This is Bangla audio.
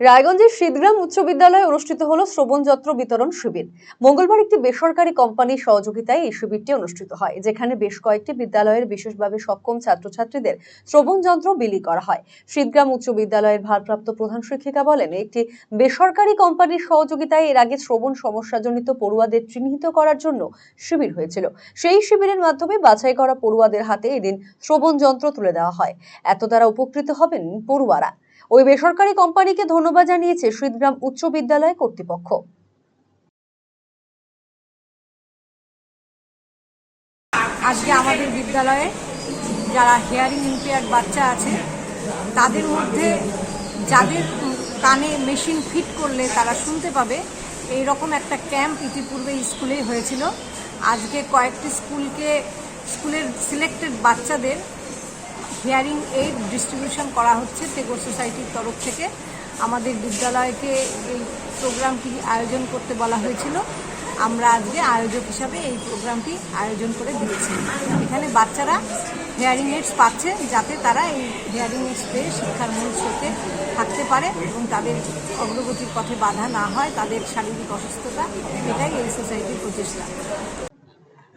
রায়গঞ্জের শীতগ্রাম উচ্চ বিদ্যালয়ে অনুষ্ঠিত হলো শ্রবণ যন্ত্র বিতরণ শিবির। মঙ্গলবার একটি বেসরকারি কোম্পানির সহযোগিতায় এই শিবিরটি অনুষ্ঠিত হয়, যেখানে বেশ কয়েকটি বিদ্যালয়ের বিশেষভাবে সক্ষম ছাত্রছাত্রীদের শ্রবণযন্ত্র বিলি করা হয়। শীতগ্রাম উচ্চ বিদ্যালয়ের ভারপ্রাপ্ত প্রধান শিক্ষিকা বলেন, একটি বেসরকারি কোম্পানির সহযোগিতায় এর আগে শ্রবণ সমস্যাজনিত পড়ুয়াদের চিহ্নিত করার জন্য শিবির হয়েছিল। সেই শিবিরের মাধ্যমে বাছাই করা পড়ুয়াদের হাতে এদিন শ্রবণযন্ত্র তুলে দেওয়া হয়। এত দ্বারা উপকৃত হবেন পড়ুয়ারা। ওই বেসরকারি কোম্পানিকে ধন্যবাদ জানিয়েছে শীতগ্রাম উচ্চ বিদ্যালয় কর্তৃপক্ষ। আজকে আমাদের বিদ্যালয়ে যারা হেয়ারিং ইম্পেয়ার্ড বাচ্চা আছে, তাদের মধ্যে যাদের কানে মেশিন ফিট করলে তারা শুনতে পাবে এই রকম একটা ক্যাম্প ইতিপূর্বে স্কুলেই হয়েছিল। আজকে কয়েকটি স্কুলকে, স্কুলের সিলেক্টেড বাচ্চাদের হিয়ারিং এইড ডিস্ট্রিবিউশন করা হচ্ছে তেগর সোসাইটির তরফ থেকে। আমাদের বিদ্যালয়কে এই প্রোগ্রামটি আয়োজন করতে বলা হয়েছিল। আমরা আজকে আয়োজক হিসাবে এই প্রোগ্রামটি আয়োজন করে দিয়েছি। এখানে বাচ্চারা হেয়ারিং এইডস পাচ্ছে যাতে তারা এই হেয়ারিং এইডস পেয়ে শিক্ষার মূল স্রোতে থাকতে পারে এবং তাদের অগ্রগতির পথে বাধা না হয়, তাদের শারীরিক অসুস্থতা, এটাই এই সোসাইটির প্রচেষ্টা।